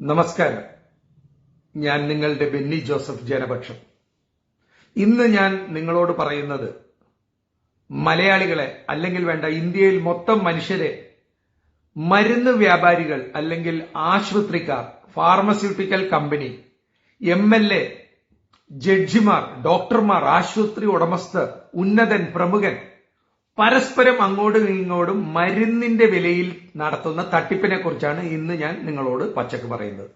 നമസ്കാരം. ഞാൻ നിങ്ങളുടെ ബെന്നി ജോസഫ് ജനപക്ഷം. ഇന്ന് ഞാൻ നിങ്ങളോട് പറയുന്നത് മലയാളികളെ അല്ലെങ്കിൽ വേണ്ട ഇന്ത്യയിൽ മൊത്തം മനുഷ്യരെ മരുന്ന് വ്യാപാരികൾ അല്ലെങ്കിൽ ആശുപത്രിക്കാർ pharmaceutical company M L A ജഡ്ജിമാർ ഡോക്ടർമാർ ആശുപത്രി ഉടമസ്ഥർ ഉന്നതൻ പ്രമുഖൻ പരസ്പരം അങ്ങോട്ടും ഇങ്ങോട്ടും മരുന്നിന്റെ വിലയിൽ നടത്തുന്ന തട്ടിപ്പിനെ കുറിച്ചാണ് ഇന്ന് ഞാൻ നിങ്ങളോട് പച്ചക്ക് പറയുന്നത്.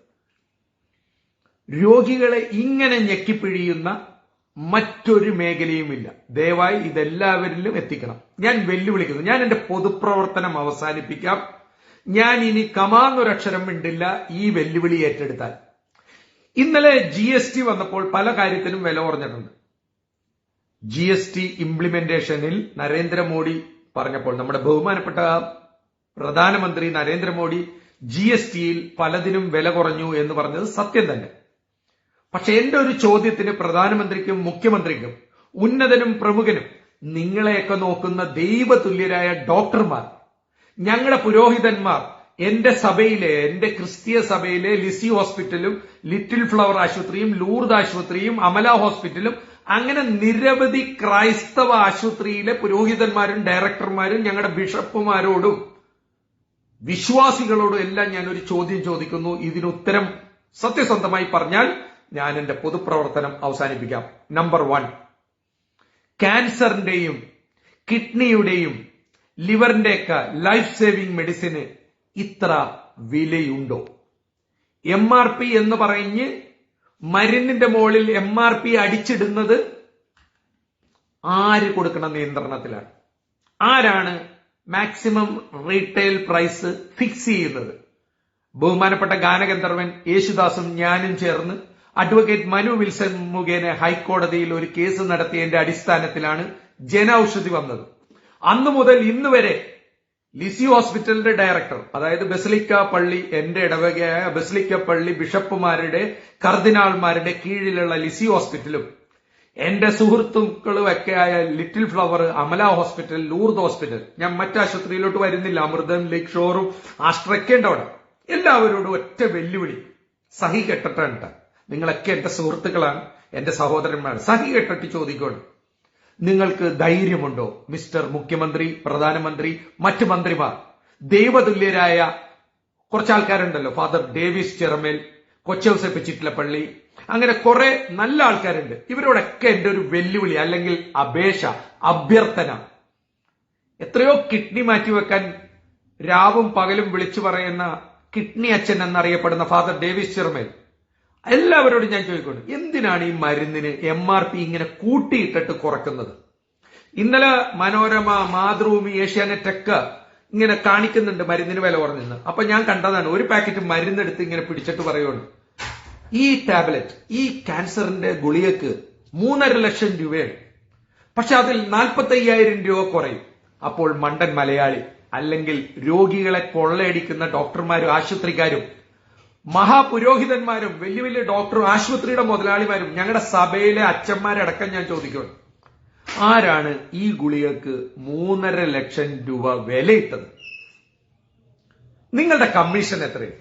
രോഗികളെ ഇങ്ങനെ ഞെക്കിപ്പിഴിയുന്ന മറ്റൊരു മേഖലയുമില്ല. ദയവായി ഇതെല്ലാവരിലും എത്തിക്കണം. ഞാൻ വെല്ലുവിളിക്കുന്നു. ഞാൻ എന്റെ പൊതുപ്രവർത്തനം അവസാനിപ്പിക്കാം. ഞാൻ ഇനി കമാന്നൊരക്ഷരം മിണ്ടില്ല ഈ വെല്ലുവിളി ഏറ്റെടുത്താൽ. ഇന്നലെ ജി വന്നപ്പോൾ പല കാര്യത്തിനും വില കുറഞ്ഞിട്ടുണ്ട്. ജി എസ് ടി ഇംപ്ലിമെന്റേഷനിൽ നരേന്ദ്രമോദി പറഞ്ഞപ്പോൾ നമ്മുടെ ബഹുമാനപ്പെട്ട പ്രധാനമന്ത്രി നരേന്ദ്രമോദി ജി എസ് ടിയിൽ പലതിനും വില കുറഞ്ഞു എന്ന് പറഞ്ഞത് സത്യം തന്നെ. പക്ഷെ എന്റെ ഒരു ചോദ്യത്തിന് പ്രധാനമന്ത്രിക്കും മുഖ്യമന്ത്രിക്കും ഉന്നതനും പ്രമുഖനും നിങ്ങളെയൊക്കെ നോക്കുന്ന ദൈവതുല്യരായ ഡോക്ടർമാർ ഞങ്ങളുടെ പുരോഹിതന്മാർ എന്റെ സഭയിലെ എന്റെ ക്രിസ്തീയ സഭയിലെ ലിസി ഹോസ്പിറ്റലും ലിറ്റിൽ ഫ്ലവർ ആശുപത്രിയും ലൂർദ് ആശുപത്രിയും അമല ഹോസ്പിറ്റലും അങ്ങനെ നിരവധി ക്രൈസ്തവ ആശുപത്രിയിലെ പുരോഹിതന്മാരും ഡയറക്ടർമാരും ഞങ്ങളുടെ ബിഷപ്പുമാരോടും വിശ്വാസികളോടും എല്ലാം ഞാൻ ഒരു ചോദ്യം ചോദിക്കുന്നു. ഇതിന് ഉത്തരം സത്യസന്ധമായി പറഞ്ഞാൽ ഞാൻ എന്റെ പൊതുപ്രവർത്തനം അവസാനിപ്പിക്കാം. നമ്പർ വൺ ക്യാൻസറിന്റെയും കിഡ്നിയുടെയും ലിവറിന്റെയൊക്കെ ലൈഫ് സേവിംഗ് മെഡിസിന് ഇത്ര വിലയുണ്ടോ? എം ആർ പി എന്ന് പറഞ്ഞ് മരുന്നിന്റെ മുകളിൽ എം ആർ പി അടിച്ചിടുന്നത് ആര് കൊടുക്കുന്ന നിയന്ത്രണത്തിലാണ്? ആരാണ് മാക്സിമം റീറ്റെയിൽ പ്രൈസ് ഫിക്സ് ചെയ്യുന്നത്? ബഹുമാനപ്പെട്ട ഗാനഗന്ധർവൻ യേശുദാസും ഞാനും ചേർന്ന് അഡ്വക്കേറ്റ് മനു വിൽസൺ മുഖേന ഹൈക്കോടതിയിൽ ഒരു കേസ് നടത്തിയതിന്റെ അടിസ്ഥാനത്തിലാണ് ജനൌഷധി വന്നത്. അന്നു മുതൽ ഇന്ന് വരെ ലിസി ഹോസ്പിറ്റലിന്റെ ഡയറക്ടർ അതായത് ബസലിക്ക പള്ളി എന്റെ ഇടവകയായ ബസലിക്ക പള്ളി ബിഷപ്പുമാരുടെ കർദിനാൾമാരുടെ കീഴിലുള്ള ലിസി ഹോസ്പിറ്റലും എന്റെ സുഹൃത്തുക്കളും ഒക്കെയായ little flower Amala hospital Lourdes hospital. ഞാൻ മറ്റാശുപത്രിയിലോട്ട് വരുന്നില്ല. അമൃതൻ ലേക്ക് ഷോറും ആശ്രയിക്കേണ്ട അവിടെ. എല്ലാവരോടും ഒറ്റ വെല്ലുവിളി. സഹി കെട്ടിട്ടുണ്ട്. നിങ്ങളൊക്കെ എന്റെ സുഹൃത്തുക്കളാണ് എന്റെ സഹോദരന്മാർ സഹി കെട്ടിട്ട് ചോദിക്കണം നിങ്ങൾക്ക് ധൈര്യമുണ്ടോ? മിസ്റ്റർ മുഖ്യമന്ത്രി പ്രധാനമന്ത്രി മറ്റു മന്ത്രിമാർ. ദൈവതുല്യരായ കുറച്ച് ആൾക്കാരുണ്ടല്ലോ ഫാദർ ഡേവിസ് ചെറമേൽ കൊച്ചൗസപ്പ് പള്ളി അങ്ങനെ കുറെ നല്ല ആൾക്കാരുണ്ട്. ഇവരോടൊക്കെ എന്റെ ഒരു വെല്ലുവിളി അല്ലെങ്കിൽ അപേക്ഷ അഭ്യർത്ഥന. എത്രയോ കിഡ്നി മാറ്റിവെക്കാൻ രാവും പകലും വിളിച്ചു പറയുന്ന കിഡ്നി അച്ഛൻ എന്നറിയപ്പെടുന്ന ഫാദർ ഡേവിസ് ചെറുമേൽ എല്ലാവരോടും ഞാൻ ചോദിക്കുന്നു എന്തിനാണ് ഈ മരുന്നിന് എം ആർ പി ഇങ്ങനെ കൂട്ടിയിട്ടിട്ട് കുറക്കുന്നത്? ഇന്നലെ മനോരമ മാതൃഭൂമി ഏഷ്യാനെറ്റ് ഒക്കെ ഇങ്ങനെ കാണിക്കുന്നുണ്ട് മരുന്നിന് വില കുറഞ്ഞെന്ന്. അപ്പൊ ഞാൻ കണ്ടതാണ് ഒരു പാക്കറ്റ് മരുന്നെടുത്ത് ഇങ്ങനെ പിടിച്ചിട്ട് പറയുള്ളൂ ഈ ടാബ്ലറ്റ് ഈ ക്യാൻസറിന്റെ ഗുളികക്ക് മൂന്നര ലക്ഷം രൂപയാണ്. പക്ഷെ അതിൽ നാൽപ്പത്തി അയ്യായിരം രൂപ കുറയും. അപ്പോൾ മണ്ടൻ മലയാളി അല്ലെങ്കിൽ രോഗികളെ കൊള്ളയടിക്കുന്ന ഡോക്ടർമാരും ആശുപത്രിക്കാരും മഹാപുരോഹിതന്മാരും വലിയ വലിയ ഡോക്ടറും ആശുപത്രിയുടെ മുതലാളിമാരും ഞങ്ങളുടെ സഭയിലെ അച്ഛന്മാരടക്കം ഞാൻ ചോദിക്കുന്നു ആരാണ് ഈ ഗുളികൾക്ക് മൂന്നര ലക്ഷം രൂപ വിലയിട്ടത്? നിങ്ങളുടെ കമ്മീഷൻ എത്രയും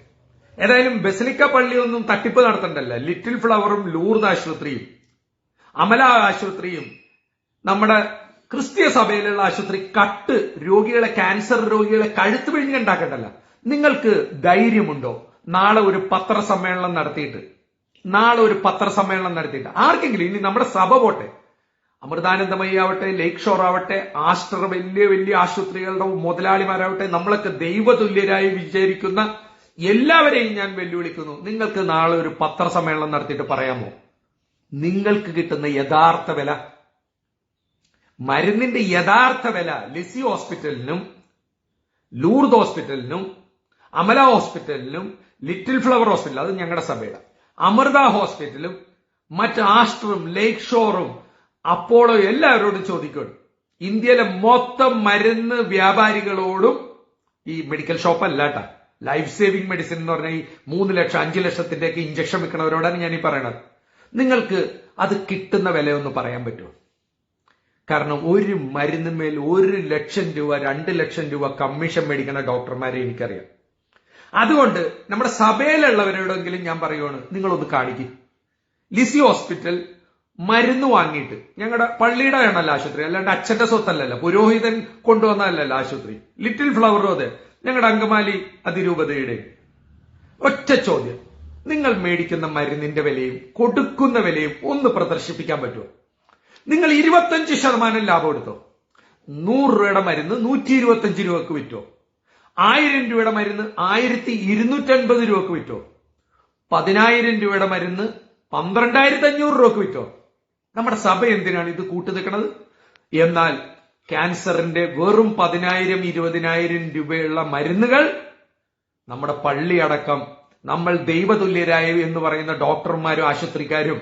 ഏതായാലും ബസലിക്ക പള്ളിയൊന്നും തട്ടിപ്പ് നടത്തണ്ടല്ല. ലിറ്റിൽ ഫ്ലവറും ലൂർദ് ആശുപത്രിയും അമല ആശുപത്രിയും നമ്മുടെ ക്രിസ്തീയ സഭയിലുള്ള ആശുപത്രി കട്ട് രോഗികളെ ക്യാൻസർ രോഗികളെ കഴുത്ത് പിഴിഞ്ഞുണ്ടാക്കണ്ടല്ല നിങ്ങൾക്ക് ധൈര്യമുണ്ടോ? നാളെ ഒരു പത്രസമ്മേളനം നടത്തിയിട്ട് നാളെ ഒരു പത്രസമ്മേളനം നടത്തിയിട്ട്. ആർക്കെങ്കിലും ഇനി നമ്മുടെ സഭ പോട്ടെ അമൃതാനന്ദമയി ആവട്ടെ ലേക്ക് ഷോർ ആവട്ടെ ആസ്റ്റർ വലിയ വലിയ ആശുപത്രികളുടെ മുതലാളിമാരാവട്ടെ നമ്മളൊക്കെ ദൈവതുല്യരായി വിചാരിക്കുന്ന എല്ലാവരെയും ഞാൻ വെല്ലുവിളിക്കുന്നു. നിങ്ങൾക്ക് നാളെ ഒരു പത്രസമ്മേളനം നടത്തിയിട്ട് പറയാമോ? നിങ്ങൾക്ക് കിട്ടുന്ന യഥാർത്ഥ വില. മരുന്നിന്റെ യഥാർത്ഥ വില ലിസി ഹോസ്പിറ്റലിനും ലൂർദ് ഹോസ്പിറ്റലിനും അമല ഹോസ്പിറ്റലിനും ലിറ്റിൽ ഫ്ലവർ ഹോസ്പിറ്റൽ അത് ഞങ്ങളുടെ സഭയുടെ. അമൃത ഹോസ്പിറ്റലും മറ്റ് ആസ്റ്ററും ലേക്ക് ഷോറും അപ്പോളോ എല്ലാവരോടും ചോദിക്കണം ഇന്ത്യയിലെ മൊത്തം മരുന്ന് വ്യാപാരികളോടും ഈ മെഡിക്കൽ ഷോപ്പ് അല്ലാട്ട. ലൈഫ് സേവിംഗ് മെഡിസിൻ എന്ന് പറഞ്ഞാൽ ഈ മൂന്ന് ലക്ഷം അഞ്ചു ലക്ഷത്തിന്റെ ഒക്കെ ഇഞ്ചക്ഷൻ വെക്കണവരോടാണ് ഞാൻ ഈ പറയണത്. നിങ്ങൾക്ക് അത് കിട്ടുന്ന വിലയൊന്ന് പറയാൻ പറ്റുമോ? കാരണം ഒരു മരുന്നിന്മേൽ ഒരു ലക്ഷം രൂപ രണ്ട് ലക്ഷം രൂപ കമ്മീഷൻ മേടിക്കുന്ന ഡോക്ടർമാരെ എനിക്കറിയാം. അതുകൊണ്ട് നമ്മുടെ സഭയിലുള്ളവരോടെങ്കിലും ഞാൻ പറയുവാണ് നിങ്ങളൊന്ന് കാണിക്കും. ലിസി ഹോസ്പിറ്റൽ മരുന്ന് വാങ്ങിയിട്ട് ഞങ്ങളുടെ പള്ളിയുടെ ആണല്ലോ ആശുപത്രി അല്ലാണ്ട് അച്ഛന്റെ സ്വത്തല്ലല്ലോ പുരോഹിതൻ കൊണ്ടുവന്നതല്ലല്ലോ ആശുപത്രി. ലിറ്റിൽ ഫ്ലവറും അതെ ഞങ്ങളുടെ അങ്കമാലി അതിരൂപതയുടെ. ഒറ്റ ചോദ്യം നിങ്ങൾ മേടിക്കുന്ന മരുന്നിന്റെ വിലയും കൊടുക്കുന്ന വിലയും ഒന്ന് പ്രദർശിപ്പിക്കാൻ പറ്റുമോ നിങ്ങൾ ഇരുപത്തഞ്ച് ശതമാനം ലാഭം എടുത്തോ? നൂറ് രൂപയുടെ മരുന്ന് നൂറ്റി ഇരുപത്തഞ്ച് രൂപക്ക് വിറ്റോ? ആയിരം രൂപയുടെ മരുന്ന് ആയിരത്തി ഇരുന്നൂറ്റൻപത് രൂപക്ക് വിറ്റോ? പതിനായിരം രൂപയുടെ മരുന്ന് പന്ത്രണ്ടായിരത്തി അഞ്ഞൂറ് രൂപക്ക് വിറ്റോ? നമ്മുടെ സഭ എന്തിനാണ് ഇത് കൂട്ടു നിൽക്കുന്നത് എന്നാൽ ക്യാൻസറിന്റെ വെറും പതിനായിരം ഇരുപതിനായിരം രൂപയുള്ള മരുന്നുകൾ നമ്മുടെ പള്ളി അടക്കം നമ്മൾ ദൈവതുല്യരായ എന്ന് പറയുന്ന ഡോക്ടർമാരും ആശുപത്രിക്കാരും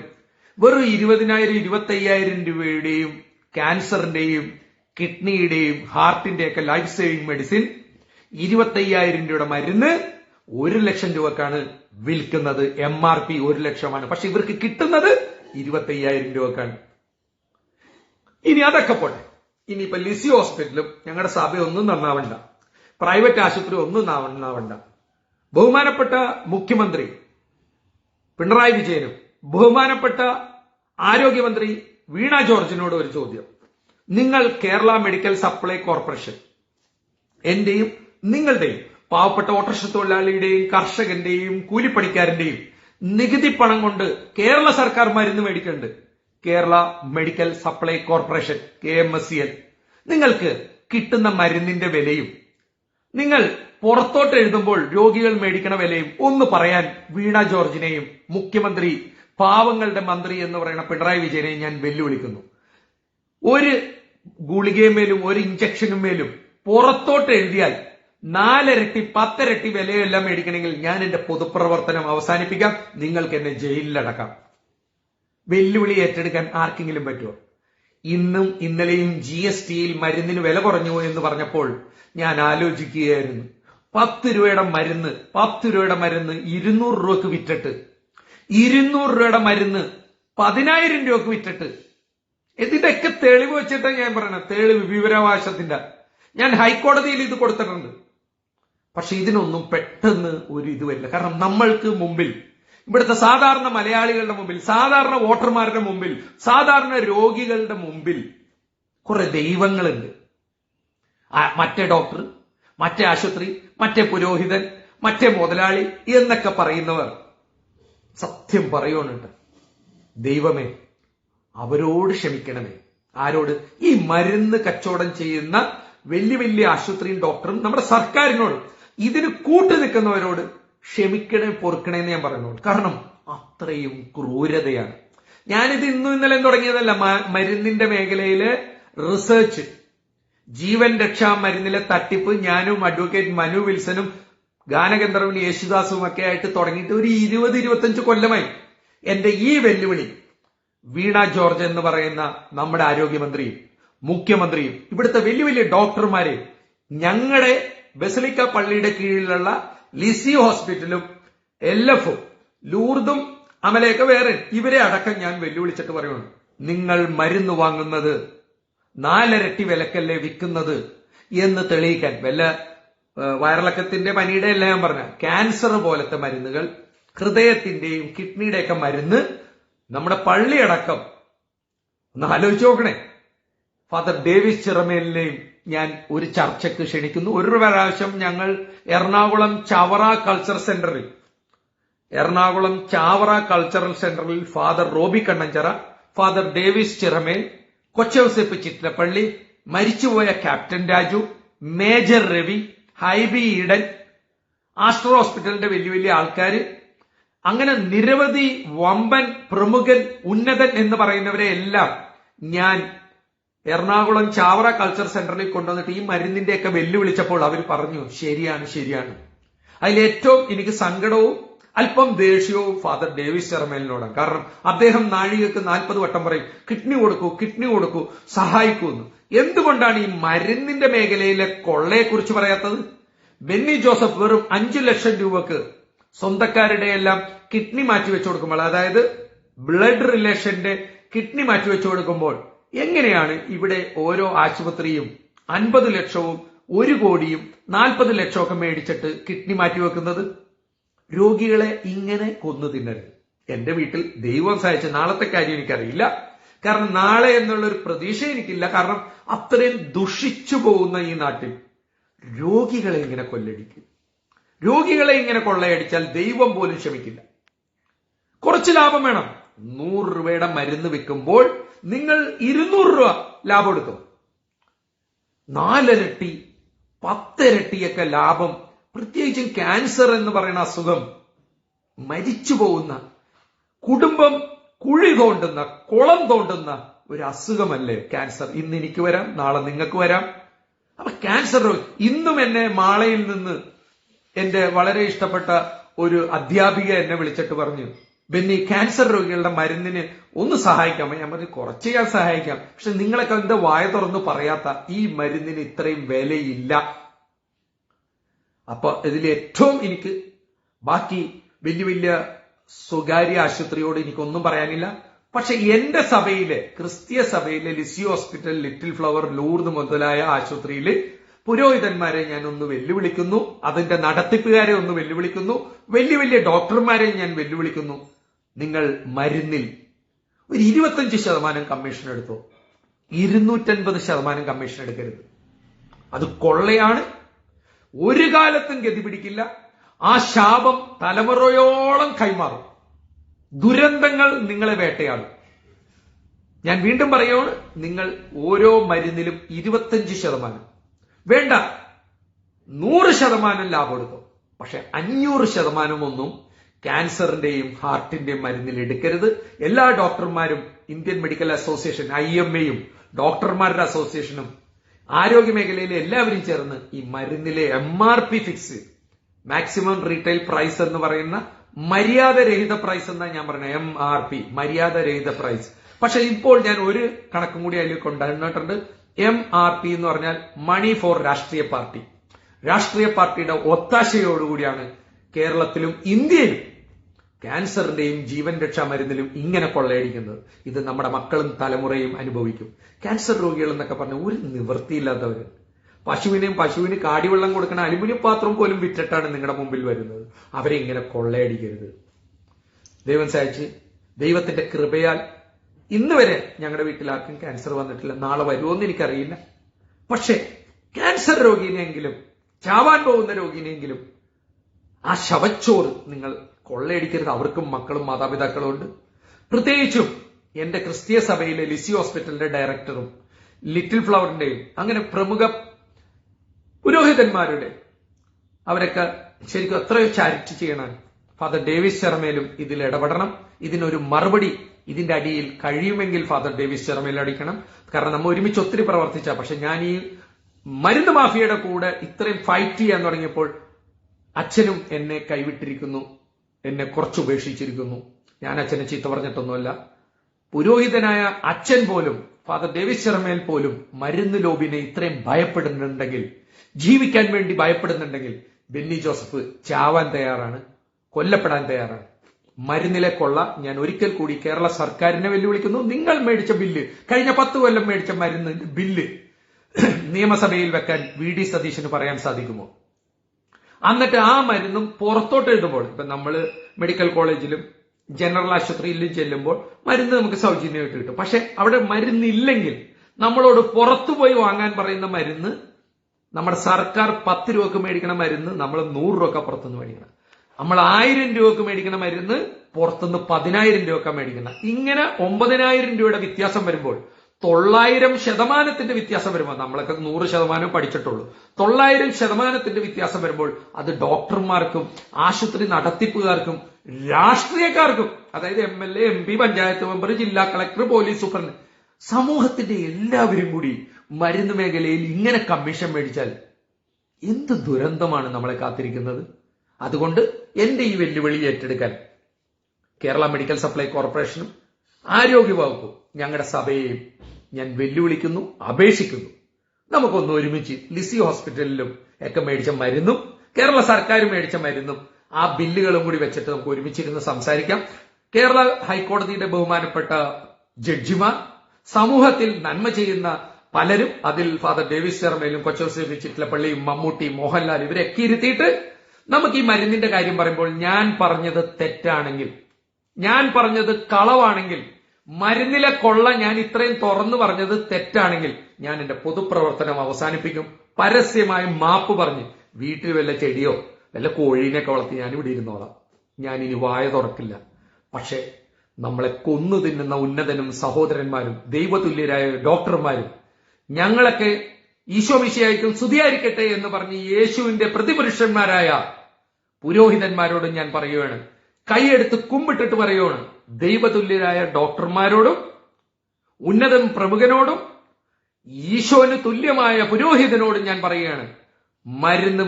വെറും ഇരുപതിനായിരം ഇരുപത്തി അയ്യായിരം രൂപയുടെയും ക്യാൻസറിന്റെയും കിഡ്നിയുടെയും ഹാർട്ടിന്റെയൊക്കെ ലൈഫ് സേവിംഗ് മെഡിസിൻ ഇരുപത്തി അയ്യായിരം രൂപയുടെ മരുന്ന് ഒരു ലക്ഷം രൂപക്കാണ് വിൽക്കുന്നത്. എം ആർ പി ഒരു ലക്ഷമാണ്. പക്ഷെ ഇവർക്ക് കിട്ടുന്നത് ഇരുപത്തയ്യായിരം രൂപക്കാണ്. ഇനി അതൊക്കെ പോട്ടെ. ഇനിയിപ്പോ ലിസി ഹോസ്പിറ്റലും ഞങ്ങളുടെ ഒന്നും നന്നാവണ്ട. പ്രൈവറ്റ് ആശുപത്രി ഒന്നും നന്നാവണ്ട ബഹുമാനപ്പെട്ട മുഖ്യമന്ത്രി പിണറായി വിജയനും ബഹുമാനപ്പെട്ട ആരോഗ്യമന്ത്രി വീണ ജോർജിനോട് ഒരു ചോദ്യം. നിങ്ങൾ കേരള മെഡിക്കൽ സപ്ലൈ കോർപ്പറേഷൻ എന്റെയും നിങ്ങളുടെയും പാവപ്പെട്ട ഓട്ടർഷ തൊഴിലാളിയുടെയും കർഷകന്റെയും കൂലിപ്പണിക്കാരന്റെയും നികുതി പണം കൊണ്ട് കേരള സർക്കാർ മരുന്ന് മേടിക്കുന്നുണ്ട്. Kerala medical supply corporation K M S C L. നിങ്ങൾക്ക് കിട്ടുന്ന മരുന്നിന്റെ വിലയും നിങ്ങൾ പുറത്തോട്ട് എഴുതുമ്പോൾ രോഗികൾ മേടിക്കണ വിലയും ഒന്ന് പറയാൻ വീണ ജോർജിനെയും മുഖ്യമന്ത്രി പാവങ്ങളുടെ മന്ത്രി എന്ന് പറയുന്ന പിണറായി വിജയനെയും ഞാൻ വെല്ലുവിളിക്കുന്നു. ഒരു ഗുളികയുമേലും ഒരു ഇഞ്ചക്ഷനും മേലും പുറത്തോട്ട് എഴുതിയാൽ നാലിരട്ടി പത്തിരട്ടി വിലയെല്ലാം മേടിക്കണമെങ്കിൽ ഞാൻ എന്റെ പൊതുപ്രവർത്തനം അവസാനിപ്പിക്കാം. നിങ്ങൾക്ക് എന്നെ ജയിലിലടക്കാം. വെല്ലുവിളി ഏറ്റെടുക്കാൻ ആർക്കെങ്കിലും പറ്റുമോ? ഇന്നും ഇന്നലെയും ജി എസ് ടിയിൽ മരുന്നിന് വില കുറഞ്ഞു എന്ന് പറഞ്ഞപ്പോൾ ഞാൻ ആലോചിക്കുകയായിരുന്നു. പത്ത് രൂപയുടെ മരുന്ന് പത്ത് രൂപയുടെ മരുന്ന് ഇരുന്നൂറ് രൂപക്ക് വിറ്റിട്ട് ഇരുന്നൂറ് രൂപയുടെ മരുന്ന് പതിനായിരം രൂപക്ക് വിറ്റിട്ട്. ഇതിന്റെയൊക്കെ തെളിവ് വെച്ചിട്ടാണ് ഞാൻ പറയണത് തെളിവ് വിവരാവകാശത്തിന്റെ. ഞാൻ ഹൈക്കോടതിയിൽ ഇത് കൊടുത്തിട്ടുണ്ട്. പക്ഷെ ഇതിനൊന്നും പെട്ടെന്ന് ഒരു ഇത് വരില്ല. കാരണം നമ്മൾക്ക് മുമ്പിൽ ഇവിടുത്തെ സാധാരണ മലയാളികളുടെ മുമ്പിൽ സാധാരണ വോട്ടർമാരുടെ മുമ്പിൽ സാധാരണ രോഗികളുടെ മുമ്പിൽ കുറെ ദൈവങ്ങളുണ്ട്. മറ്റേ ഡോക്ടർ മറ്റേ ആശുപത്രി മറ്റേ പുരോഹിതൻ മറ്റേ മുതലാളി എന്നൊക്കെ പറയുന്നവർ സത്യം പറയുന്നുണ്ട് ദൈവമേ അവരോട് ക്ഷമിക്കണമേ. ആരോട്? ഈ മരുന്ന് കച്ചവടം ചെയ്യുന്ന വലിയ വലിയ ആശുപത്രിയും ഡോക്ടറും നമ്മുടെ സർക്കാരിനോട്. ഇതിന് കൂട്ടു നിൽക്കുന്നവരോട് ക്ഷമിക്കണേ പൊറുക്കണേ എന്ന് ഞാൻ പറയുന്നുള്ളൂ. കാരണം അത്രയും ക്രൂരതയാണ്. ഞാനിത് ഇന്നും ഇന്നലെ തുടങ്ങിയതല്ല. മരുന്നിന്റെ മേഖലയിൽ റിസർച്ച് ജീവൻ രക്ഷാ മരുന്നിലെ തട്ടിപ്പ് ഞാനും അഡ്വക്കേറ്റ് മനു വിൽസനും ഗാനഗന്ധർവൻ യേശുദാസും ഒക്കെ ആയിട്ട് തുടങ്ങിയിട്ട് ഒരു ഇരുപത് ഇരുപത്തഞ്ച് കൊല്ലമായി എന്റെ ഈ വെല്ലുവിളി വീണ ജോർജ് എന്ന് പറയുന്ന നമ്മുടെ ആരോഗ്യമന്ത്രിയും മുഖ്യമന്ത്രിയും ഇവിടുത്തെ വലിയ വലിയ ഡോക്ടർമാരെയും ഞങ്ങളുടെ ബസലിക്ക പള്ളിയുടെ കീഴിലുള്ള ലിസി ഹോസ്പിറ്റലും എൽ എഫും ലൂർദും അമലയൊക്കെ വേറെ. ഇവരെ അടക്കം ഞാൻ വെല്ലുവിളിച്ചിട്ട് പറയുന്നു. നിങ്ങൾ മരുന്ന് വാങ്ങുന്നത് നാലരട്ടി വിലക്കല്ലേ വിൽക്കുന്നത് എന്ന് തെളിയിക്കാൻ. വല്ല വയറിളക്കത്തിന്റെ പനിയുടെ അല്ല ഞാൻ പറഞ്ഞ. ക്യാൻസർ പോലത്തെ മരുന്നുകൾ ഹൃദയത്തിന്റെയും കിഡ്നിയുടെയൊക്കെ മരുന്ന് നമ്മുടെ പള്ളിയടക്കം ഒന്ന് ആലോചിച്ച് നോക്കണേ. ഫാദർ ഡേവിസ് ചിറമേലിനെയും ഞാൻ ഒരു ചർച്ചയ്ക്ക് ക്ഷണിക്കുന്നു. ഒരു പ്രാവശ്യം ഞങ്ങൾ എറണാകുളം ചവറ കൾച്ചർ സെന്ററിൽ എറണാകുളം ചാവറ കൾച്ചറൽ സെന്ററിൽ father Roby Kannanchira father Davis Chiramel Kochouseph Chittilappilly മരിച്ചുപോയ captain Raju major Ravi Hibi Eden astro ഹോസ്പിറ്റലിന്റെ വലിയ വലിയ ആൾക്കാർ അങ്ങനെ നിരവധി വമ്പൻ പ്രമുഖൻ ഉന്നതൻ എന്ന് പറയുന്നവരെ എല്ലാം ഞാൻ എറണാകുളം ചാവറ കൾച്ചർ സെന്ററിൽ കൊണ്ടുവന്നിട്ട് ഈ മരുന്നിന്റെയൊക്കെ വെല്ലുവിളിച്ചപ്പോൾ അവർ പറഞ്ഞു ശരിയാണ് ശരിയാണ്. അതിൽ ഏറ്റവും എനിക്ക് സങ്കടവും അല്പം ദേഷ്യവും ഫാദർ ഡേവിസ് ചെറമേലിനോടാണ് കാരണം അദ്ദേഹം നാഴികക്ക് നാൽപ്പത് വട്ടം പറയും കിഡ്നി കൊടുക്കൂ കിഡ്നി കൊടുക്കൂ സഹായിക്കൂ എന്ന്. എന്തുകൊണ്ടാണ് ഈ മരുന്നിന്റെ മേഖലയിലെ കൊള്ളയെക്കുറിച്ച് പറയാത്തത്? ബെന്നി ജോസഫ് വെറും അഞ്ചു ലക്ഷം രൂപക്ക് സ്വന്തക്കാരുടെ എല്ലാം കിഡ്നി മാറ്റി വെച്ചു കൊടുക്കുമ്പോൾ അതായത് ബ്ലഡ് റിലേഷന്റെ കിഡ്നി മാറ്റി വെച്ചു കൊടുക്കുമ്പോൾ എങ്ങനെയാണ് ഇവിടെ ഓരോ ആശുപത്രിയും അൻപത് ലക്ഷവും ഒരു കോടിയും നാൽപ്പത് ലക്ഷമൊക്കെ മേടിച്ചിട്ട് കിഡ്നി മാറ്റിവെക്കുന്നത് രോഗികളെ ഇങ്ങനെ കൊന്നു തിന്നരുത്. എന്റെ വീട്ടിൽ ദൈവം സഹായിച്ച നാളത്തെ കാര്യം എനിക്കറിയില്ല. കാരണം നാളെ എന്നുള്ള ഒരു പ്രതീക്ഷ എനിക്കില്ല. കാരണം അത്രയും ദുഷിച്ചു പോകുന്ന ഈ നാട്ടിൽ രോഗികളെ ഇങ്ങനെ കൊല്ലടിക്കും. രോഗികളെ ഇങ്ങനെ കൊള്ളയടിച്ചാൽ ദൈവം പോലും ക്ഷമിക്കില്ല. കുറച്ച് ലാഭം വേണം. നൂറ് രൂപയുടെ മരുന്ന് വിൽക്കുമ്പോൾ നിങ്ങൾ ഇരുന്നൂറ് രൂപ ലാഭം എടുക്കും നാലിരട്ടി പത്തിരട്ടിയൊക്കെ ലാഭം പ്രത്യേകിച്ചും ക്യാൻസർ എന്ന് പറയുന്ന അസുഖം മരിച്ചു പോകുന്ന കുടുംബം കുഴി തോണ്ടുന്ന കുളം തോണ്ടുന്ന ഒരു അസുഖമല്ലേ ക്യാൻസർ. ഇന്ന് എനിക്ക് വരാം നാളെ നിങ്ങൾക്ക് വരാം. അപ്പൊ ക്യാൻസർ ഇന്നും എന്നെ മാളയിൽ നിന്ന് എന്റെ വളരെ ഇഷ്ടപ്പെട്ട ഒരു അധ്യാപിക എന്നെ വിളിച്ചിട്ട് പറഞ്ഞു ബെന്നി ക്യാൻസർ രോഗികളുടെ മരുന്നിന് ഒന്ന് സഹായിക്കാം. ഞാൻ പറഞ്ഞു കുറച്ച് ഞാൻ സഹായിക്കാം. പക്ഷെ നിങ്ങളൊക്കെ എന്താ വായ തുറന്ന് പറയാത്ത ഈ മരുന്നിന് ഇത്രയും വിലയില്ല. അപ്പൊ ഇതിൽ ഏറ്റവും എനിക്ക് ബാക്കി വലിയ വലിയ സ്വകാര്യ ആശുപത്രിയോട് എനിക്കൊന്നും പറയാനില്ല. പക്ഷെ എന്റെ സഭയിലെ ക്രിസ്തീയ സഭയിലെ Lisie hospital little flower Lourdes മുതലായ ആശുപത്രിയിൽ പുരോഹിതന്മാരെ ഞാൻ ഒന്ന് വെല്ലുവിളിക്കുന്നു. അതിന്റെ നടത്തിപ്പുകാരെ ഒന്ന് വെല്ലുവിളിക്കുന്നു. വലിയ വലിയ ഡോക്ടർമാരെ ഞാൻ വെല്ലുവിളിക്കുന്നു. നിങ്ങൾ മരുന്നിൽ ഒരു ഇരുപത്തഞ്ച് ശതമാനം കമ്മീഷൻ എടുത്തോ? ഇരുന്നൂറ്റൻപത് ശതമാനം കമ്മീഷൻ എടുക്കരുത്. അത് കൊള്ളയാണ്. ഒരു കാലത്തും ഗതി പിടിക്കില്ല. ആ ശാപം തലമുറയോളം കൈമാറും. ദുരന്തങ്ങൾ നിങ്ങളെ വേട്ടയാടും. ഞാൻ വീണ്ടും പറയുകയാണ് നിങ്ങൾ ഓരോ മരുന്നിലും ഇരുപത്തഞ്ച് ശതമാനം. വേണ്ട നൂറ് ശതമാനം ലാഭം എടുക്കും പക്ഷെ അഞ്ഞൂറ് ശതമാനം ഒന്നും ക്യാൻസറിന്റെയും ഹാർട്ടിന്റെയും മരുന്നിൽ എടുക്കരുത്. എല്ലാ ഡോക്ടർമാരും Indian medical association I M എയും ഡോക്ടർമാരുടെ അസോസിയേഷനും ആരോഗ്യ മേഖലയിലെ എല്ലാവരും ചേർന്ന് ഈ മരുന്നിലെ M R P fix maximum retail price എന്ന് പറയുന്ന മര്യാദരഹിത പ്രൈസ് എന്നാ ഞാൻ പറഞ്ഞത് എം ആർ പി മര്യാദരഹിത പ്രൈസ്. പക്ഷെ ഇപ്പോൾ ഞാൻ ഒരു കണക്കും കൂടി അതിൽ കൊണ്ടുവന്നിട്ടുണ്ട്. എം ആർ പി എന്ന് പറഞ്ഞാൽ മണി ഫോർ രാഷ്ട്രീയ പാർട്ടി. രാഷ്ട്രീയ പാർട്ടിയുടെ ഒത്താശയോടുകൂടിയാണ് കേരളത്തിലും ഇന്ത്യയിലും ക്യാൻസറിന്റെയും ജീവൻ രക്ഷാ മരുന്നിലും ഇങ്ങനെ കൊള്ളയടിക്കുന്നത് ഇത് നമ്മുടെ മക്കളും തലമുറയും അനുഭവിക്കും. ക്യാൻസർ രോഗികൾ എന്നൊക്കെ പറഞ്ഞ ഒരു നിവൃത്തിയില്ലാത്തവർ. പശുവിനെയും പശുവിന് കാടിവെള്ളം കൊടുക്കുന്ന അലുമിനിയം പാത്രം പോലും വിറ്റിട്ടാണ് നിങ്ങളുടെ മുമ്പിൽ വരുന്നത്. അവരെ ഇങ്ങനെ കൊള്ളയടിക്കരുത്. ദൈവം സഹായിച്ച് ദൈവത്തിന്റെ കൃപയാൽ ഇന്ന് വരെ ഞങ്ങളുടെ വീട്ടിൽ ആർക്കും ക്യാൻസർ വന്നിട്ടില്ല. നാളെ വരുമോന്ന് എനിക്കറിയില്ല. പക്ഷേ ക്യാൻസർ രോഗിനെങ്കിലും ചാവാൻ പോകുന്ന രോഗിനെങ്കിലും ആ ശവച്ചോറ് നിങ്ങൾ കൊള്ളയടിക്കരുത്. അവർക്കും മക്കളും മാതാപിതാക്കളും ഉണ്ട് പ്രത്യേകിച്ചും എന്റെ ക്രിസ്തീയ സഭയിലെ ലിസി ഹോസ്പിറ്റലിന്റെ ഡയറക്ടറും ലിറ്റിൽ ഫ്ലവറിന്റെയും അങ്ങനെ പ്രമുഖ പുരോഹിതന്മാരുടെ അവരൊക്കെ ശരിക്കും എത്രയോ ചാരിറ്റി ചെയ്യണം. ഫാദർ ഡേവിസ് ചെറമേലും ഇതിൽ ഇടപെടണം. ഇതിനൊരു മറുപടി ഇതിന്റെ അടിയിൽ കഴിയുമെങ്കിൽ ഫാദർ ഡേവിസ് ചെറമേൽ അടിക്കണം. കാരണം നമ്മൾ ഒരുമിച്ച് ഒത്തിരി പ്രവർത്തിച്ച. പക്ഷെ ഞാൻ ഈ മരുന്ന് മാഫിയയുടെ കൂടെ ഇത്രയും ഫൈറ്റ് ചെയ്യാൻ തുടങ്ങിയപ്പോൾ അച്ഛനും എന്നെ കൈവിട്ടിരിക്കുന്നു. എന്നെ കുറച്ച് ഉപേക്ഷിച്ചിരിക്കുന്നു ഞാൻ അച്ഛനെ ചീത്ത പറഞ്ഞിട്ടൊന്നുമല്ല. പുരോഹിതനായ അച്ഛൻ പോലും ഫാദർ ഡേവിസ് ശർമ്മയിൽ പോലും മരുന്ന് ലോബിനെ ഇത്രയും ഭയപ്പെടുന്നുണ്ടെങ്കിൽ ജീവിക്കാൻ വേണ്ടി ഭയപ്പെടുന്നുണ്ടെങ്കിൽ ബെന്നി ജോസഫ് ചാവാൻ തയ്യാറാണ് കൊല്ലപ്പെടാൻ തയ്യാറാണ്. മരുന്നിലെ കൊള്ള ഞാൻ ഒരിക്കൽ കൂടി കേരള സർക്കാരിനെ വെല്ലുവിളിക്കുന്നു. നിങ്ങൾ മേടിച്ച ബില്ല് കഴിഞ്ഞ പത്ത് കൊല്ലം മേടിച്ച മരുന്നിന്റെ ബില്ല് നിയമസഭയിൽ വെക്കാൻ വി ഡി സതീശന് പറയാൻ സാധിക്കുമോ? എന്നിട്ട് ആ മരുന്നും പുറത്തോട്ട് എഴുതുമ്പോൾ ഇപ്പൊ നമ്മൾ മെഡിക്കൽ കോളേജിലും ജനറൽ ആശുപത്രിയിലും ചെല്ലുമ്പോൾ മരുന്ന് നമുക്ക് സൗജന്യമായിട്ട് കിട്ടും. പക്ഷെ അവിടെ മരുന്നില്ലെങ്കിൽ നമ്മളോട് പുറത്തു പോയി വാങ്ങാൻ പറയുന്ന മരുന്ന് നമ്മുടെ സർക്കാർ പത്ത് രൂപക്ക് മേടിക്കണ മരുന്ന് നമ്മൾ നൂറ് രൂപ പുറത്തുനിന്ന് മേടിക്കണം. നമ്മൾ ആയിരം രൂപക്ക് മേടിക്കണ മരുന്ന് പുറത്തുനിന്ന് പതിനായിരം രൂപക്ക മേടിക്കണം ഇങ്ങനെ ഒമ്പതിനായിരം രൂപയുടെ വ്യത്യാസം വരുമ്പോൾ തൊള്ളായിരം ശതമാനത്തിന്റെ വ്യത്യാസം വരുമ്പോൾ നമ്മളൊക്കെ നൂറ് ശതമാനം പഠിച്ചിട്ടുള്ളൂ. തൊള്ളായിരം ശതമാനത്തിന്റെ വ്യത്യാസം വരുമ്പോൾ അത് ഡോക്ടർമാർക്കും ആശുപത്രി നടത്തിപ്പുകാർക്കും രാഷ്ട്രീയക്കാർക്കും അതായത് M L A M P panchayat member ജില്ലാ കളക്ടർ പോലീസ് സൂപ്രണ്ട് സമൂഹത്തിന്റെ എല്ലാവരും കൂടി മരുന്ന് മേഖലയിൽ ഇങ്ങനെ കമ്മീഷൻ മേടിച്ചാൽ എന്ത് ദുരന്തമാണ് നമ്മളെ കാത്തിരിക്കുന്നത്? അതുകൊണ്ട് എന്റെ ഈ വെല്ലുവിളി ഏറ്റെടുക്കാൻ കേരള മെഡിക്കൽ സപ്ലൈ കോർപ്പറേഷനും ആരോഗ്യവകുപ്പും ഞങ്ങളുടെ സഭയെയും ഞാൻ വെല്ലുവിളിക്കുന്നു അപേക്ഷിക്കുന്നു. നമുക്കൊന്ന് ഒരുമിച്ച് ലിസി ഹോസ്പിറ്റലിലും ഒക്കെ മേടിച്ച മരുന്നും കേരള സർക്കാർ മേടിച്ച മരുന്നും ആ ബില്ലുകളും കൂടി വെച്ചിട്ട് നമുക്ക് ഒരുമിച്ചിരുന്ന് സംസാരിക്കാം. കേരള ഹൈക്കോടതിയുടെ ബഹുമാനപ്പെട്ട ജഡ്ജിമാർ സമൂഹത്തിൽ നന്മ ചെയ്യുന്ന പലരും അതിൽ ഫാദർ ഡേവിസ് ശർമ്മയിലും കൊച്ചോസേഫ് ചിറ്റിലപ്പള്ളിയും മമ്മൂട്ടി മോഹൻലാൽ ഇവരൊക്കെ ഇരുത്തിയിട്ട് നമുക്ക് ഈ മരുന്നിന്റെ കാര്യം പറയുമ്പോൾ ഞാൻ പറഞ്ഞത് തെറ്റാണെങ്കിൽ ഞാൻ പറഞ്ഞത് കളവാണെങ്കിൽ മരുന്നിലെ കൊള്ള ഞാൻ ഇത്രയും തുറന്നു പറഞ്ഞത് തെറ്റാണെങ്കിൽ ഞാൻ എന്റെ പൊതുപ്രവർത്തനം അവസാനിപ്പിക്കും. പരസ്യമായി മാപ്പ് പറഞ്ഞ് വീട്ടിൽ വല്ല ചെടിയോ വല്ല കോഴീനെയൊക്കെ വളർത്തി ഞാൻ ഇവിടെ ഇരുന്നോളാം. ഞാൻ ഇനി വായ തുറക്കില്ല. പക്ഷേ നമ്മളെ കൊന്നു തിന്നുന്ന ഉന്നതനും സഹോദരന്മാരും ദൈവതുല്യരായ ഡോക്ടർമാരും ഞങ്ങളൊക്കെ ഈശോമിശയായിട്ടും സ്തുതിയായിരിക്കട്ടെ എന്ന് പറഞ്ഞ് യേശുവിന്റെ പ്രതിപുരുഷന്മാരായ പുരോഹിതന്മാരോടും ഞാൻ പറയുകയാണ്. കൈയെടുത്ത് കുമ്പിട്ടിട്ട് പറയുകയാണ് ദൈവതുല്യരായ ഡോക്ടർമാരോടും ഉന്നതൻ പ്രമുഖനോടും ഈശോന് തുല്യമായ പുരോഹിതനോടും ഞാൻ പറയുകയാണ് മരുന്ന്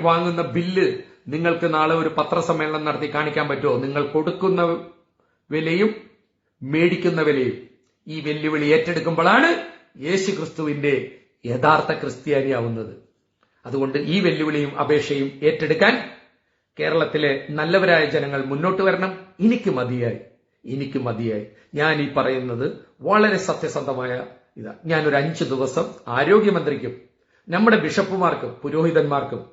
വാങ്ങുന്ന ബില്ല് നിങ്ങൾക്ക് നാളെ ഒരു പത്രസമ്മേളനം നടത്തി കാണിക്കാൻ പറ്റുമോ? നിങ്ങൾ കൊടുക്കുന്ന വിലയും മേടിക്കുന്ന വിലയും. ഈ വെല്ലുവിളി ഏറ്റെടുക്കുമ്പോഴാണ് യേശു ക്രിസ്തുവിന്റെ യഥാർത്ഥ ക്രിസ്ത്യാനിയാവുന്നത്. അതുകൊണ്ട് ഈ വെല്ലുവിളിയും അപേക്ഷയും ഏറ്റെടുക്കാൻ കേരളത്തിലെ നല്ലവരായ ജനങ്ങൾ മുന്നോട്ട് വരണം. എനിക്ക് മതിയായി. എനിക്ക് മതിയായി. ഞാൻ ഈ പറയുന്നത് വളരെ സത്യസന്ധമായ ഇതാണ് ഞാൻ ഒരു അഞ്ചു ദിവസം ആരോഗ്യമന്ത്രിക്കും നമ്മുടെ ബിഷപ്പുമാർക്കും പുരോഹിതന്മാർക്കും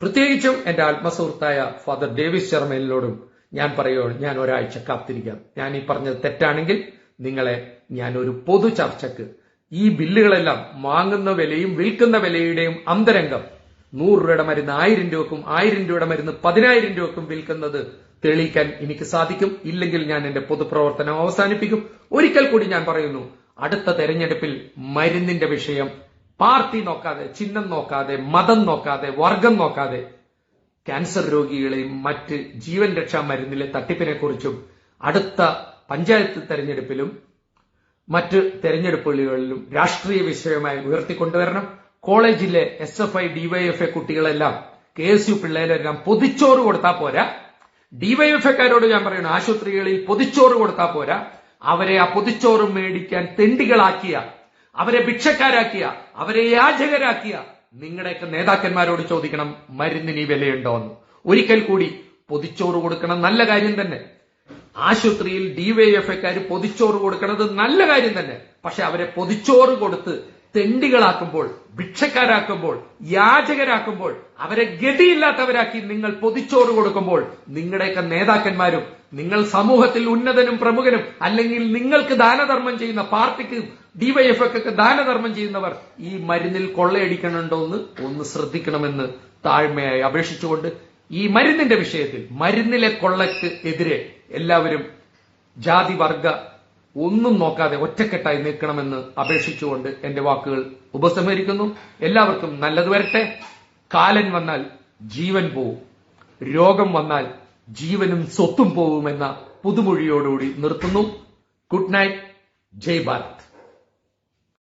പ്രത്യേകിച്ചും എന്റെ ആത്മസുഹൃത്തായ ഫാദർ ഡേവിസ് ശർമ്മയിലോടും ഞാൻ പറയുകയാണ് ഞാൻ ഒരാഴ്ച കാത്തിരിക്കാം. ഞാൻ ഈ പറഞ്ഞത് തെറ്റാണെങ്കിൽ നിങ്ങളെ ഞാൻ ഒരു പൊതു ചർച്ചക്ക് ഈ ബില്ലുകളെല്ലാം വാങ്ങുന്ന വിലയും വിൽക്കുന്ന വിലയുടെയും അന്തരംഗം നൂറ് രൂപയുടെ മരുന്ന് ആയിരം രൂപക്കും ആയിരം രൂപയുടെ മരുന്ന് പതിനായിരം രൂപക്കും വിൽക്കുന്നത് തെളിയിക്കാൻ എനിക്ക് സാധിക്കും. ഇല്ലെങ്കിൽ ഞാൻ എന്റെ പൊതുപ്രവർത്തനം അവസാനിപ്പിക്കും. ഒരിക്കൽ കൂടി ഞാൻ പറയുന്നു അടുത്ത തെരഞ്ഞെടുപ്പിൽ മരുന്നിന്റെ വിഷയം പാർട്ടി നോക്കാതെ ചിഹ്നം നോക്കാതെ മതം നോക്കാതെ വർഗം നോക്കാതെ ക്യാൻസർ രോഗികളെയും മറ്റ് ജീവൻ രക്ഷാ മരുന്നിലെ തട്ടിപ്പിനെ കുറിച്ചും അടുത്ത പഞ്ചായത്ത് തെരഞ്ഞെടുപ്പിലും മറ്റ് തെരഞ്ഞെടുപ്പുകളിലും രാഷ്ട്രീയ വിഷയമായി ഉയർത്തിക്കൊണ്ടുവരണം. കോളേജിലെ S F I DYF A കുട്ടികളെല്ലാം കെ എസ് യു പിള്ളേരെല്ലാം പൊതിച്ചോറ് കൊടുത്താൽ പോരാ. ഡിവൈഎഫ് എക്കാരോട് ഞാൻ പറയുന്നു ആശുപത്രികളിൽ പൊതിച്ചോറ് കൊടുത്താൽ പോരാ. അവരെ ആ പൊതിച്ചോറ് മേടിക്കാൻ തെണ്ടികളാക്കിയ അവരെ ഭിക്ഷക്കാരാക്കിയ അവരെ യാചകരാക്കിയ നിങ്ങളുടെയൊക്കെ നേതാക്കന്മാരോട് ചോദിക്കണം മരുന്നിന് വിലയുണ്ടോ എന്ന്. ഒരിക്കൽ കൂടി പൊതിച്ചോറ് കൊടുക്കണം നല്ല കാര്യം തന്നെ. ആശുപത്രിയിൽ ഡിവൈഎഫ്ഐക്കാർ പൊതിച്ചോറ് കൊടുക്കുന്നത് നല്ല കാര്യം തന്നെ. പക്ഷെ അവരെ പൊതിച്ചോറ് കൊടുത്ത് തെണ്ടികളാക്കുമ്പോൾ ഭിക്ഷക്കാരാക്കുമ്പോൾ യാചകരാക്കുമ്പോൾ അവരെ ഗതിയില്ലാത്തവരാക്കി നിങ്ങൾ പൊതിച്ചോറ് കൊടുക്കുമ്പോൾ നിങ്ങളുടെയൊക്കെ നേതാക്കന്മാരും നിങ്ങൾ സമൂഹത്തിൽ ഉന്നതനും പ്രമുഖനും അല്ലെങ്കിൽ നിങ്ങൾക്ക് ദാനധർമ്മം ചെയ്യുന്ന പാർട്ടിക്ക് ഡിവൈഎഫ്ഐക്ക് ദാനധർമ്മം ചെയ്യുന്നവർ ഈ മരുന്നിൽ കൊള്ളയടിക്കണുണ്ടോ എന്ന് ഒന്ന് ശ്രദ്ധിക്കണമെന്ന് താഴ്മയായി അപേക്ഷിച്ചുകൊണ്ട് ഈ മരുന്നിന്റെ വിഷയത്തിൽ മരുന്നിലെ കൊള്ളയ്ക്ക് എതിരെ എല്ലാവരും ജാതി വർഗ ഒന്നും നോക്കാതെ ഒറ്റക്കെട്ടായി നിൽക്കണമെന്ന് അപേക്ഷിച്ചുകൊണ്ട് എന്റെ വാക്കുകൾ ഉപസംഹരിക്കുന്നു. എല്ലാവർക്കും നല്ലത് വരട്ടെ. കാലൻ വന്നാൽ ജീവൻ പോവും. രോഗം വന്നാൽ ജീവനും സ്വത്തും പോവുമെന്ന പുതുമൊഴിയോടുകൂടി നിർത്തുന്നു. Good night. ജയ് ഭാരത്.